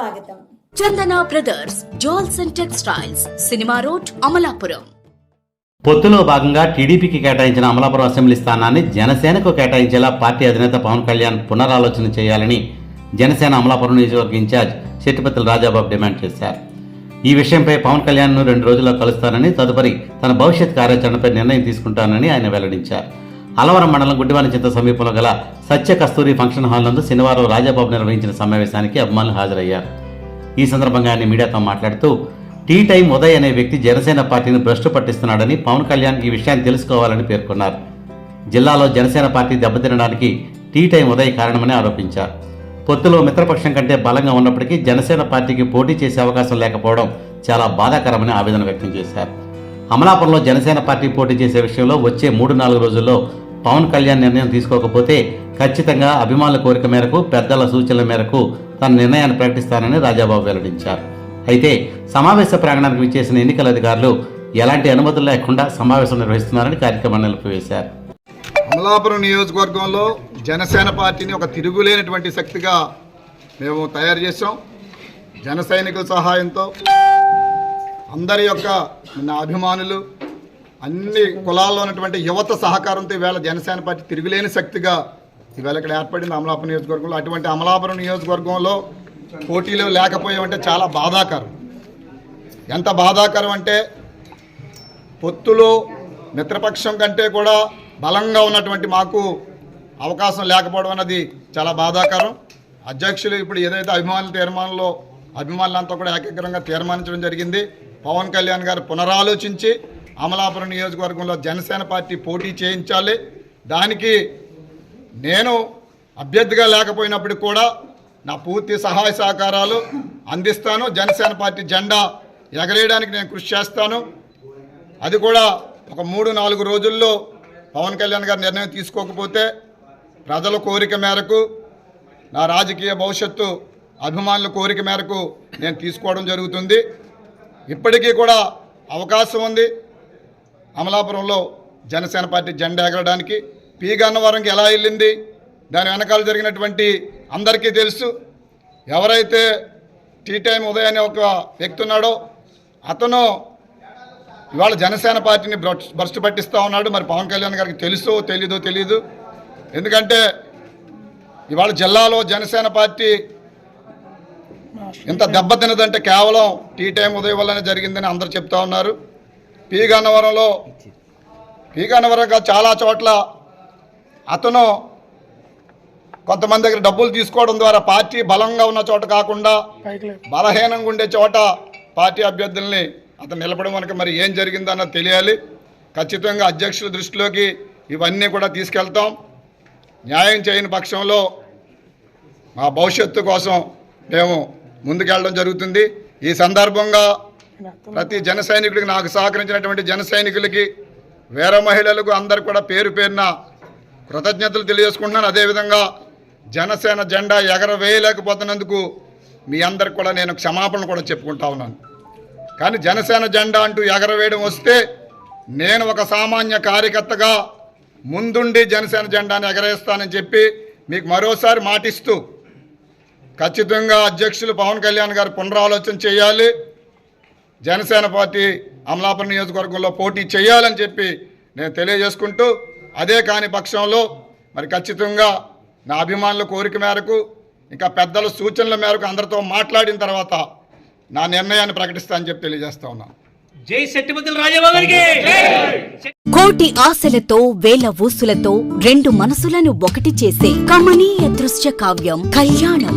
స్వాగతం. Chandana brothers jewels and textiles cinema road Amalapuram. పొత్తులో భాగంగా టీడీపీకి కేటాయించిన అమలాపురం అసెంబ్లీ స్థానాన్ని జనసేనకు కేటాయించేలా పార్టీ అధినేత పవన్ కళ్యాణ్ పునరాలోచన చేయాలని జనసేన అమలాపురం నియోజకవర్గ ఇన్ఛార్జ్ శెట్టిపత్తుల రాజాబాబు డిమాండ్ చేశారు. ఈ విషయంపై పవన్ కళ్యాణ్ను రెండు రోజుల్లో కలుస్తానని తదుపరి తన భవిష్యత్ కార్యాచరణపై నిర్ణయం తీసుకుంటానని ఆయన వెల్లడించారు. అలవరం మండలం గుడ్డివాని చింత సమీపంలో గల సత్య కస్తూరి ఫంక్షన్ హాల్ నందు శనివారం రాజాబాబు నిర్వహించిన సమావేశానికి అభిమానులు హాజరయ్యారు. ఈ సందర్భంగా ఆయన మీడియాతో మాట్లాడుతూ టీ టైం ఉదయ్ అనే వ్యక్తి జనసేన పార్టీని భ్రష్టు పట్టిస్తున్నాడని పవన్ కళ్యాణ్ ఈ విషయాన్ని తెలుసుకోవాలని పేర్కొన్నారు. జిల్లాలో జనసేన పార్టీ దెబ్బతినడానికి టీ టైం ఉదయ్ కారణమని ఆరోపించారు. పొత్తులో మిత్రపక్షం కంటే బలంగా ఉన్నప్పటికీ జనసేన పార్టీకి పోటీ చేసే అవకాశం లేకపోవడం చాలా బాధాకరమని ఆవేదన వ్యక్తం చేశారు. అమలాపురంలో జనసేన పార్టీ పోటీ చేసే విషయంలో వచ్చే మూడు నాలుగు రోజుల్లో పవన్ కళ్యాణ్ నిర్ణయం తీసుకోకపోతే ఖచ్చితంగా అభిమానుల కోరిక మేరకు పెద్దల సూచనల మేరకు తన నిర్ణయాన్ని ప్రకటిస్తానని రాజాబాబు వెల్లడించారు. అయితే సమావేశ ప్రాంగణానికి విచ్చేసిన ఎన్నికల అధికారులు ఎలాంటి అనుమతులు లేకుండా సమావేశం నిర్వహిస్తున్నారని కార్యక్రమాన్ని నిలిపివేశారు. అమలాపురం నియోజకవర్గంలో జనసేన పార్టీని ఒక తిరుగులేనటువంటి శక్తిగా మేము తయారు చేసాం జన సైనికుల సహాయంతో అందరి యొక్క నా అభిమానులు అన్ని కులాల్లో ఉన్నటువంటి యువత సహకారంతో ఈవేళ జనసేన పార్టీ తిరుగులేని శక్తిగా ఈవేళ ఇక్కడ ఏర్పడింది అమలాపురం నియోజకవర్గంలో. అటువంటి అమలాపురం నియోజకవర్గంలో పోటీలు లేకపోయామంటే చాలా బాధాకరం. ఎంత బాధాకరం అంటే పొత్తులు మిత్రపక్షం కంటే కూడా బలంగా ఉన్నటువంటి మాకు అవకాశం లేకపోవడం అన్నది చాలా బాధాకరం. అధ్యక్షులు ఇప్పుడు ఏదైతే అభిమానుల తీర్మానంలో అభిమానులంతా కూడా ఏకగ్రంగా తీర్మానించడం జరిగింది. పవన్ కళ్యాణ్ గారు పునరాలోచించి అమలాపురం నియోజకవర్గంలో జనసేన పార్టీ పోటీ చేయించాలి. దానికి నేను అభ్యర్థిగా లేకపోయినప్పటికి కూడా నా పూర్తి సహాయ సహకారాలు అందిస్తాను. జనసేన పార్టీ జెండా ఎగరేయడానికి నేను కృషి చేస్తాను. అది కూడా ఒక మూడు నాలుగు రోజుల్లో పవన్ కళ్యాణ్ గారు నిర్ణయం తీసుకోకపోతే ప్రజల కోరిక మేరకు నా రాజకీయ భవిష్యత్తు అభిమానుల కోరిక మేరకు నేను తీసుకోవడం జరుగుతుంది. ఇప్పటికీ కూడా అవకాశం ఉంది. అమలాపురంలో జనసేన పార్టీ జెండా ఎగరడానికి పి గన్నవరంకి ఎలా వెళ్ళింది? దాని వెనకాల జరిగినటువంటి అందరికీ తెలుసు. ఎవరైతే టీ టైం ఉదయ్ అనే ఒక వ్యక్తి ఉన్నాడో అతను ఇవాళ జనసేన పార్టీని భ్రష్- పట్టిస్తూ ఉన్నాడు. మరి పవన్ కళ్యాణ్ గారికి తెలుసో తెలీదో తెలీదు. ఎందుకంటే ఇవాళ జిల్లాలో జనసేన పార్టీ ఇంత దెబ్బతినదంటే కేవలం టీ టైం ఉదయం వల్లనే జరిగిందని అందరూ చెప్తా ఉన్నారు. పి గన్నవరంలో పి గన్నవరం చాలా చోట్ల అతను కొంతమంది దగ్గర డబ్బులు తీసుకోవడం ద్వారా పార్టీ బలంగా ఉన్న చోట కాకుండా బలహీనంగా ఉండే చోట పార్టీ అభ్యర్థుల్ని అతను నిలబడం మనకి మరి ఏం జరిగిందన్న తెలియాలి. ఖచ్చితంగా అధ్యక్షుల దృష్టిలోకి ఇవన్నీ కూడా తీసుకెళ్తాం. న్యాయం చేయని పక్షంలో మా భవిష్యత్తు కోసం మేము ముందుకెళ్ళడం జరుగుతుంది. ఈ సందర్భంగా ప్రతి జన సైనికుడికి నాకు సహకరించినటువంటి జన సైనికులకి వేరే మహిళలకు అందరు కూడా పేరు పేరున కృతజ్ఞతలు తెలియజేసుకుంటున్నాను. అదేవిధంగా జనసేన జెండా ఎగరవేయలేకపోతున్నందుకు మీ అందరికి కూడా నేను క్షమాపణ కూడా చెప్పుకుంటా ఉన్నాను. కానీ జనసేన జెండా అంటూ ఎగరవేయడం వస్తే నేను ఒక సామాన్య కార్యకర్తగా ముందుండి జనసేన జెండాను ఎగరేస్తానని చెప్పి మీకు మరోసారి మాటిస్తూ ఖచ్చితంగా అధ్యక్షులు పవన్ కళ్యాణ్ గారు పునరాలోచన చేయాలి. జనసేన పార్టీ అమలాపురం నియోజకవర్గంలో పోటీ చేయాలని చెప్పి నేను తెలియజేసుకుంటూ అదే కాని పక్షంలో మరి ఖచ్చితంగా నా అభిమానుల కోరిక మేరకు ఇంకా పెద్దల సూచనల మేరకు అందరితో మాట్లాడిన తర్వాత నా నిర్ణయాన్ని ప్రకటిస్తానని చెప్పి తెలియజేస్తా ఉన్నాను జై శెట్టిపతుల రాజాబాబు గారికి కోటి ఆశలతో వేల ఊసులతో రెండు మనసులను ఒకటి చేసే కమనీయ దృశ్య కావ్యం కళ్యాణం.